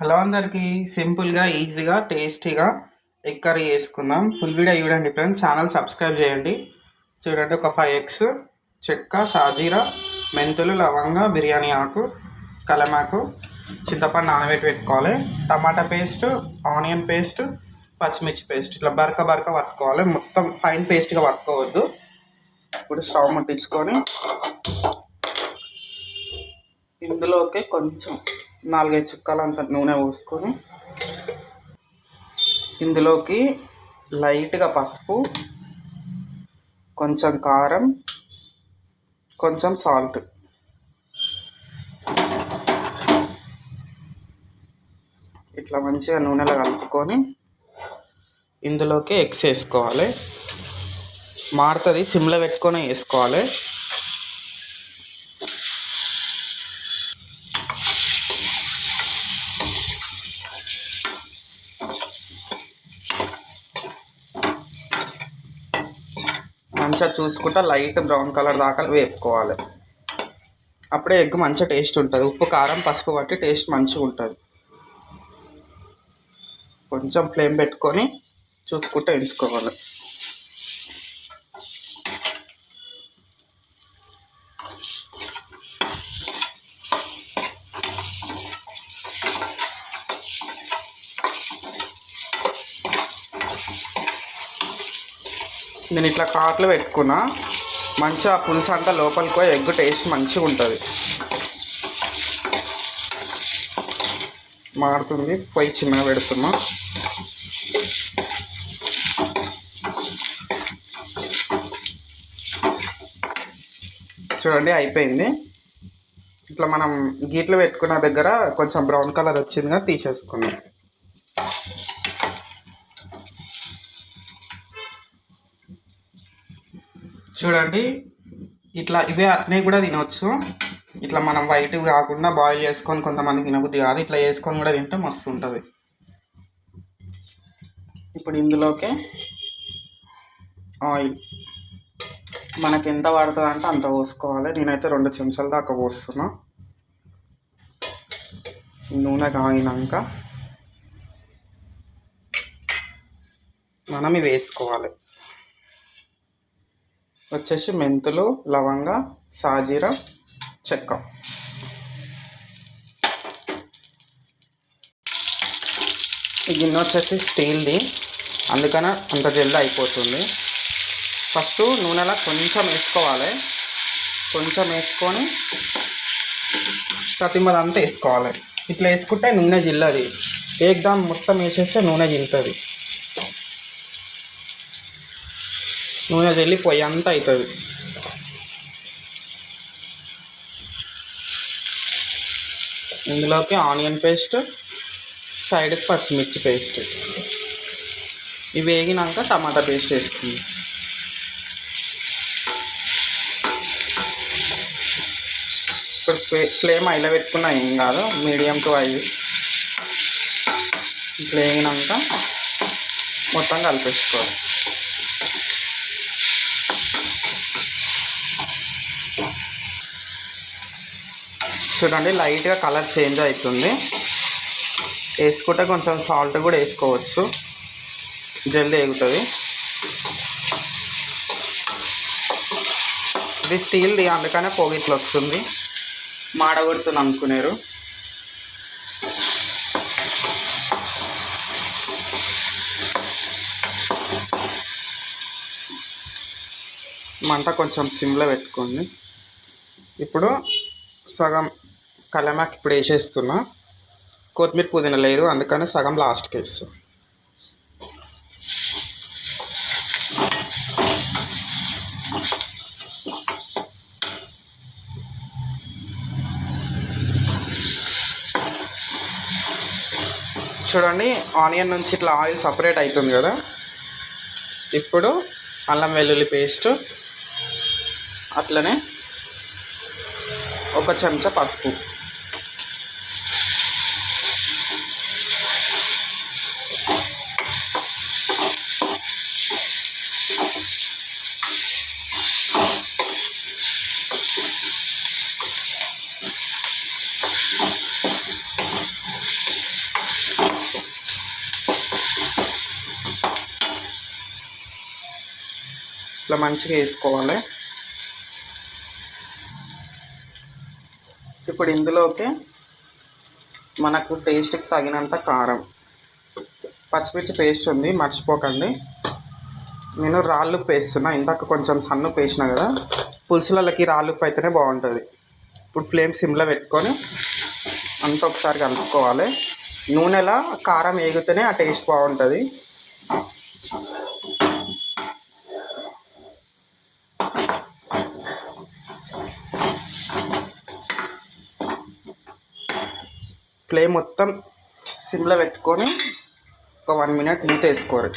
Hello అందరికీ సింపుల్గా ఈజీగా టేస్టీగా ఎగ్ కర్రీ చేసుకుందాం. ఫుల్ వీడియో చూడండి ఫ్రెండ్స్. ఛానల్ సబ్స్క్రైబ్ చేయండి. చూడండి ఒక ఫైవ్ ఎగ్స్ చెక్క సాజీరా మెంతులు లవంగ బిర్యానీ ఆకు కలమాకు చింతపండు నానబెట్టి పెట్టుకోవాలి. టమాటా పేస్ట్ ఆనియన్ పేస్ట్ పచ్చిమిర్చి పేస్ట్. ఇట్లా బరక బరక పట్టుకోవాలి. మొత్తం ఫైన్ పేస్ట్గా పట్టుకోవద్దు. ఇప్పుడు స్టవ్ ముట్టించుకొని ఇందులోకి కొంచెం నాలుగైదు చుక్కలు అంత నూనె పోసుకొని ఇందులోకి లైట్గా పసుపు కొంచెం కారం కొంచెం సాల్ట్. ఇట్లా మంచిగా నూనెలో కలుపుకొని ఇందులోకి ఎగ్స్ వేసుకోవాలి. మారుతుంది సిమ్లో పెట్టుకొని వేసుకోవాలి. మంచిగా చూసుకుంటా లైట్ బ్రౌన్ కలర్ దాకా వేపుకోవాలి. అప్పుడే ఎగ్ మంచిగా టేస్ట్ ఉంటుంది. ఉప్పు కారం పసుపు బట్టి టేస్ట్ మంచిగా ఉంటుంది. కొంచెం ఫ్లేమ్ పెట్టుకొని చూసుకుంటూ ఎంచుకోవాలి. నేను ఇట్లా కాట్లు పెట్టుకున్నా మంచిగా ఆ పులుసు అంతా లోపలికి పోయి ఎగ్ టేస్ట్ మంచిగా ఉంటుంది. మారుతుంది పొయ్యి చిన్నగా పెడుతున్నా. చూడండి అయిపోయింది. ఇట్లా మనం గీట్లు పెట్టుకున్న దగ్గర కొంచెం బ్రౌన్ కలర్ వచ్చిందిగా తీసేసుకున్నాం. చూడండి. ఇట్లా ఇవే అట్నే కూడా తినవచ్చు ఇట్లా మనం వైట్ కాకుండా బాయిల్ చేసుకొని కొంతమంది తినబుద్ది కాదు. ఇట్లా చేసుకొని కూడా తింటే మస్తు ఉంటుంది. ఇప్పుడు ఇందులోకి ఆయిల్ మనకి ఎంత పడుతుంది అంటే అంత పోసుకోవాలి. నేనైతే రెండు చెంచాల దాకా పోస్తున్నా. నూనె కాగినాక మనం ఇవి వేసుకోవాలి. వచ్చేసి మెంతులు లవంగ సాజీర చెక్క. ఈ గిన్నె వచ్చేసి స్టీల్ది. అందుకనే అంత జల్ది అయిపోతుంది. ఫస్ట్ నూనెలో కొంచెం వేసుకోవాలి. కొంచెం వేసుకొని ప్రతిమదంతా వేసుకోవాలి. ఇట్లా వేసుకుంటే నూనె జిల్లది. ఏకదాం మొత్తం వేసేస్తే నూనె జిల్లుతుంది. నూనె వెళ్ళి పొయ్యి అంతా అవుతుంది ఇందులోకి ఆనియన్ పేస్ట్ సైడ్కి పచ్చిమిర్చి పేస్ట్. ఇవి వేగినాక టమాటా పేస్ట్ వేస్తుంది ఇప్పుడు ఫ్లేమ్ అయిలో పెట్టుకున్నా ఏం కాదు మీడియం టు ఐదు ఇట్లా వేగినాక మొత్తం కలిపేసుకోవాలి. చూడండి లైట్గా కలర్ చేంజ్ అవుతుంది వేసుకుంటే కొంచెం సాల్ట్ కూడా వేసుకోవచ్చు. జల్దీ ఎగుతుంది ఇది స్టీల్ది అందుకనే పొగిట్లు వస్తుంది. మాడగొడుతుంది అనుకునేరు. మంట కొంచెం సిమ్లో పెట్టుకోండి. ఇప్పుడు సగం కలమాక్ ఇప్పుడు వేసేస్తున్నా. కొత్తిమీర పుదీనా లేదు అందుకని సగం లాస్ట్కి వేస్తాం చూడండి ఆనియన్ నుంచి ఇట్లా ఆయిల్ సపరేట్ అవుతుంది కదా. ఇప్పుడు అల్లం వెల్లుల్లి పేస్ట్ అట్లనే ఒక చెంచా పసుపు. ఇట్లా మంచిగా వేసుకోవాలి. ఇప్పుడు ఇందులోకి మనకు టేస్ట్కి తగినంత కారం. పచ్చిమిర్చి పేస్ట్ ఉంది మర్చిపోకండి. నేను రాళ్ళు పేస్తున్నా ఇందాక కొంచెం సన్ను పేసిన కదా. పులుసులకి రాళ్ళు ఉప్పు అయితేనే బాగుంటుంది. ఇప్పుడు ఫ్లేమ్ సిమ్లో పెట్టుకొని అంతా ఒకసారి కలుపుకోవాలి. నూనెలా కారం వేగితేనే ఆ టేస్ట్ బాగుంటుంది. ఫ్లేమ్ మొత్తం సిమ్లో పెట్టుకొని ఒక వన్ మినిట్ మూత వేసుకోరు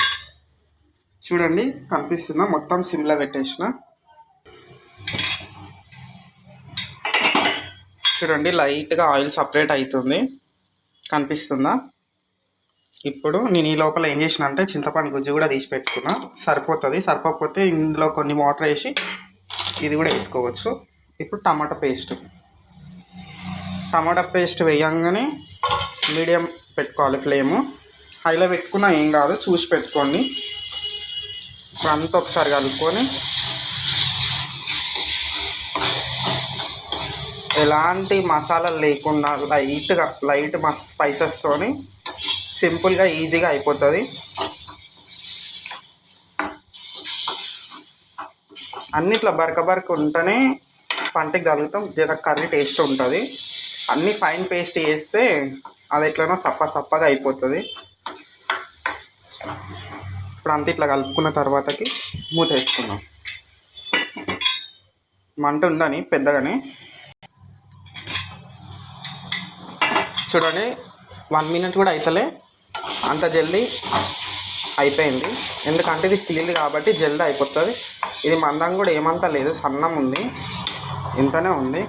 చూడండి కనిపిస్తుందా? మొత్తం సిమ్లో పెట్టేసిన. చూడండి లైట్గా ఆయిల్ సపరేట్ అవుతుంది. కనిపిస్తుందా? ఇప్పుడు నేను ఈ లోపల ఏం చేసిన అంటే చింతపండు గుజ్జు కూడా తీసి పెట్టుకున్నా. సరిపోతుంది. సరిపోకపోతే ఇందులో కొన్ని వాటర్ వేసి ఇది కూడా వేసుకోవచ్చు. ఇప్పుడు టమాటా పేస్ట్. టమాటా పేస్ట్ వేయంగానే మీడియం పెట్టుకోవాలి ఫ్లేము. హైలో పెట్టుకున్నా ఏం కాదు చూసి పెట్టుకోండి. ఇప్పుడు అంతా ఒకసారి కలుపుకొని ఎలాంటి మసాలా లేకుండా లైట్గా లైట్ మస్ స్పైసెస్తోని సింపుల్గా ఈజీగా అయిపోతుంది. అన్నిట్లో బరక బరక ఉంటేనే పంటకి కలుగుతాం జర కర్రీ టేస్ట్ ఉంటుంది. అన్నీ ఫైన్ పేస్ట్ చేస్తే అది ఎట్లనో సప్ప సప్పగా అయిపోతుంది. ఇప్పుడు అంతా ఇట్లా కలుపుకున్న తర్వాతకి మూత వేసుకుందాం. మంట ఉండని పెద్దగానే. చూడండి వన్ మినిట్ కూడా అవుతలే అంత జల్దీ అయిపోయింది. ఎందుకంటే ఇది స్టీల్ కాబట్టి జల్దీ అయిపోతుంది. ఇది మందం కూడా ఏమంతా లేదు సన్నం ఉంది. ఇంతనే ఉంది.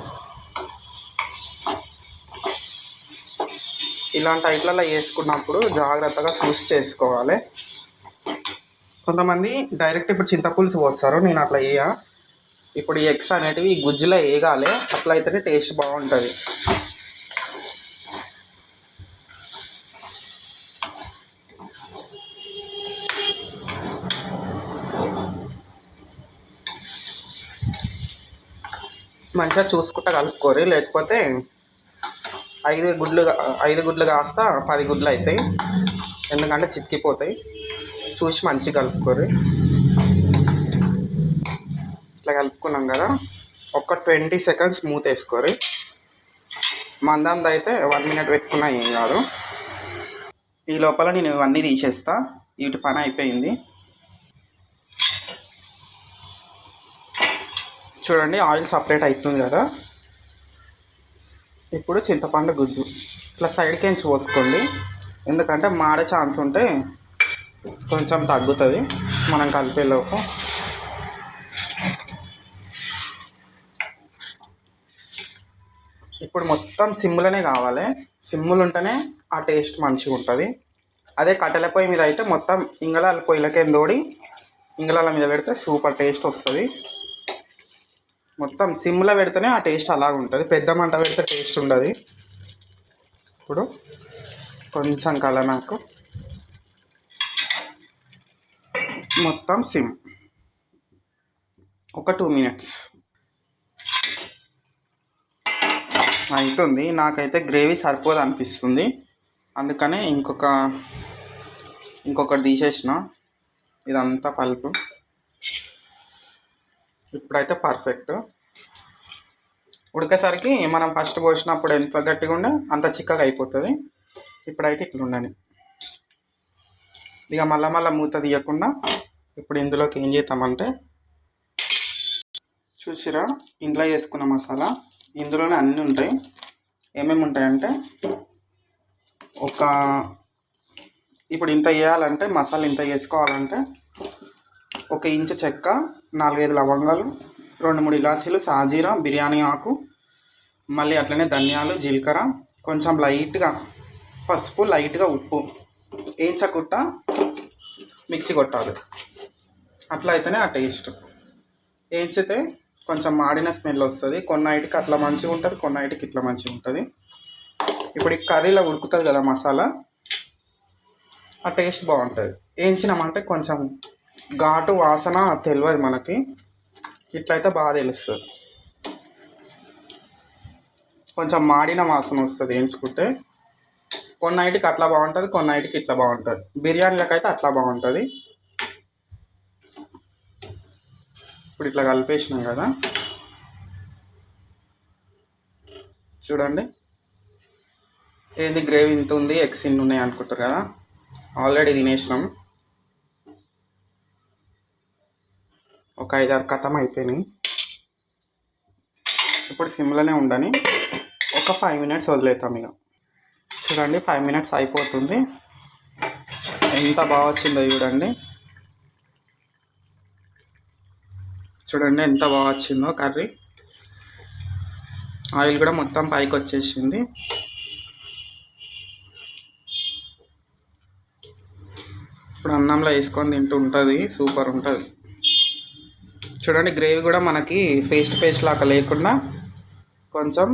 ఇలాంటి టైప్లలో వేసుకున్నప్పుడు జాగ్రత్తగా చూసి చేసుకోవాలి. కొంతమంది డైరెక్ట్ ఇప్పుడు చింతపులుసు పోస్తారు నేను అట్లా వేయ ఇప్పుడు ఈ ఎగ్స్ అనేటివి ఈ గుజ్జులో వేయగాలి అట్లా అయితేనే టేస్ట్ బాగుంటుంది. మంచిగా చూసుకుంటా కలుపుకోరి లేకపోతే ఐదు గుడ్లు ఐదు గుడ్లు కాస్త పది గుడ్లు అవుతాయి ఎందుకంటే చితికిపోతాయి. చూసి మంచిగా కలుపుకోరు ఇట్లా కలుపుకున్నాం కదా. ఒక ట్వంటీ సెకండ్స్ మూత వేసుకోరు మందంది అయితే వన్ మినిట్ పెట్టుకున్నా ఏం కాదు. ఈ లోపల నేను ఇవన్నీ తీసేస్తా. వీటి పని అయిపోయింది. చూడండి ఆయిల్ సపరేట్ అవుతుంది కదా. ఇప్పుడు చింతపండు గుజ్జు. ఇట్లా సైడ్కి ఎంచి పోసుకోండి. ఎందుకంటే మాడే ఛాన్స్ ఉంటే కొంచెం తగ్గుతుంది. మనం కలిపేలోపు ఇప్పుడు మొత్తం సిమ్లోనే కావాలి. సిమ్ములు ఉంటేనే ఆ టేస్ట్ మంచిగా ఉంటుంది. అదే కట్టెల పొయ్యి మీద అయితే మొత్తం ఇంగళాల పొయ్యిలకేం దోడి ఇంగళాల మీద పెడితే సూపర్ టేస్ట్ వస్తుంది. మొత్తం సిమ్లో పెడితేనే ఆ టేస్ట్ అలాగ ఉంటుంది. పెద్ద మంట పెడితే టేస్ట్ ఉండదు. ఇప్పుడు కొంచెం కలనాకు మొత్తం సిమ్. ఒక టూ మినిట్స్. అవుతుంది నాకైతే గ్రేవీ సరిపోదు అనిపిస్తుంది. అందుకనే ఇంకొక ఇంకొకటి తీసేసిన. ఇదంతా పలుపు. ఇప్పుడైతే పర్ఫెక్ట్ ఉడికేసరికి మనం ఫస్ట్ పోసినప్పుడు ఎంత గట్టిగా ఉండే అంత చిక్కగా అయిపోతుంది. ఇప్పుడైతే ఇట్లా ఉండని ఇక మళ్ళా మళ్ళీ మూత తీయకుండా ఇప్పుడు ఇందులోకి ఏం చేద్దామంటే చూసిరా ఇంట్లో చేసుకున్న మసాలా. ఇందులోనే అన్నీ ఉంటాయి. ఏమేమి ఉంటాయంటే ఒక ఇప్పుడు ఇంత వేయాలంటే మసాలా ఇంత వేసుకోవాలంటే ఒక ఇంచు చెక్క నాలుగైదు లవంగాలు రెండు మూడు ఇలాచీలు సాజీరా బిర్యానీ ఆకు మళ్ళీ అట్లనే ధనియాలు జీలకర్ర కొంచెం లైట్గా పసుపు లైట్గా ఉప్పు వేయించకుట్ట మిక్సీ కొట్టాలి. అట్లా అయితేనే ఆ టేస్ట్. వేయించితే కొంచెం మాడిన స్మెల్ వస్తుంది. కొన్నైటికి అట్లా మంచిగా ఉంటుంది కొన్నైటికి ఇట్లా మంచిగా ఉంటుంది. ఇప్పుడు ఈ కర్రీలో ఉడుకుతుంది కదా మసాలా ఆ టేస్ట్ బాగుంటుంది. వేయించినామంటే కొంచెం ఘాటు వాసన తెలియదు మనకి. ఇట్లయితే బాగా తెలుస్తుంది. కొంచెం మాడిన వాసన వస్తుంది వేయించుకుంటే కొన్ని నైట్కి అట్లా బాగుంటుంది కొన్ని నైట్కి ఇట్లా బాగుంటుంది. బిర్యానీలకు అయితే అట్లా బాగుంటుంది. ఇప్పుడు ఇట్లా కలిపేసినాం కదా. చూడండి. ఏంది గ్రేవీ ఇంత ఉంది ఎగ్స్ ఇన్ని ఉన్నాయి అనుకుంటారు కదా. ఆల్రెడీ తినేసినాం. ఒక ఐదారు కథం అయిపోయినాయి. ఇప్పుడు సిమ్లోనే ఉండని ఒక ఫైవ్ మినిట్స్ వదిలేతాం ఇక చూడండి ఫైవ్ మినిట్స్ అయిపోతుంది. ఎంత బాగా వచ్చిందో చూడండి. చూడండి ఎంత బాగా వచ్చిందో కర్రీ. ఆయిల్ కూడా మొత్తం పైకి వచ్చేసింది. ఇప్పుడు అన్నంలో వేసుకొని తింటూ ఉంటుంది సూపర్ ఉంటుంది. చూడండి గ్రేవీ కూడా మనకి పేస్ట్ పేస్ట్ లాగా లేకుండా కొంచెం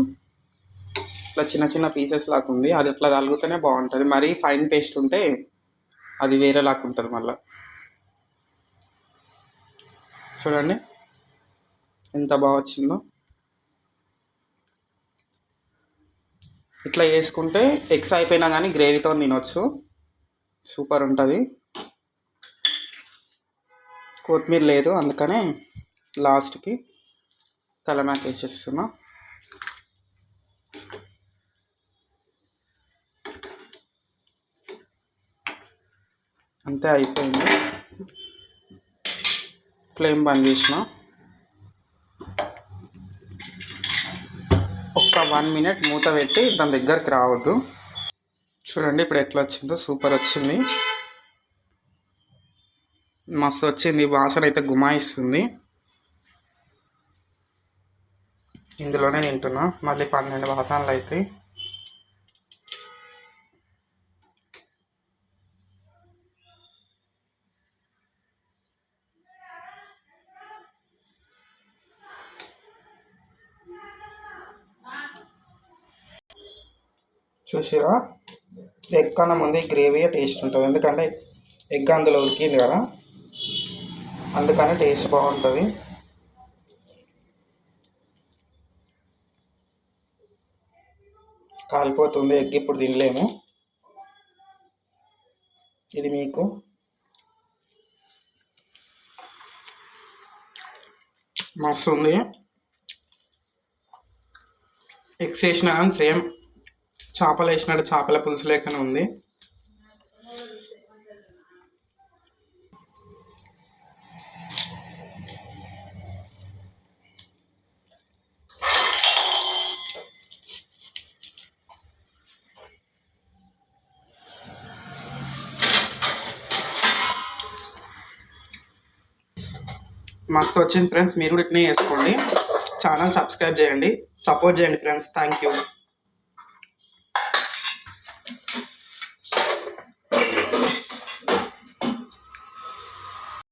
ఇట్లా చిన్న చిన్న పీసెస్ లాగా ఉంది. అది అట్లా తలుగుతూనే బాగుంటుంది. మరీ ఫైన్ పేస్ట్ ఉంటే అది వేరే లాగా ఉంటుంది మళ్ళీ. చూడండి ఎంత బాగా వచ్చిందో. ఇట్లా వేసుకుంటే ఎగ్స్ అయిపోయినా కానీ గ్రేవీతో తినొచ్చు. సూపర్ ఉంటుంది. కొత్తిమీర లేదు అందుకనే లాస్ట్కి కలమాక్ వేసేస్తున్నా అంతే అయిపోయింది. ఫ్లేమ్ బంద్ చేసిన. ఒక్క వన్ మినిట్ మూత పెట్టి దాని దగ్గరికి రావద్దు. చూడండి ఇప్పుడు ఎట్లా వచ్చిందో సూపర్ వచ్చింది. మస్తు వచ్చింది వాసన అయితే గుమాయిస్తుంది. ఇందులోనే తింటున్నా. మళ్ళీ పన్నెండు వాసనలు అవుతాయి చూసిరా? ఎగ్ కన్నా ముందు ఈ గ్రేవీ టేస్ట్ ఉంటుంది. ఎందుకంటే ఎగ్ అందులో ఉడికింది కదా. అందుకని టేస్ట్ బాగుంటుంది. కాలిపోతుంది ఎగ్ ఇప్పుడు తినలేము. ఇది మీకు. మస్తు ఉంది ఎగ్స్ వేసినా కానీ సేమ్ చేపలు వేసినట్టు చేపల పులుసు లేకనే ఉంది. మస్తు వచ్చింది ఫ్రెండ్స్ మీరు కూడా ఇట్నే చేసుకోండి. ఛానల్ సబ్స్క్రైబ్ చేయండి. సపోర్ట్ చేయండి ఫ్రెండ్స్ థ్యాంక్ యూ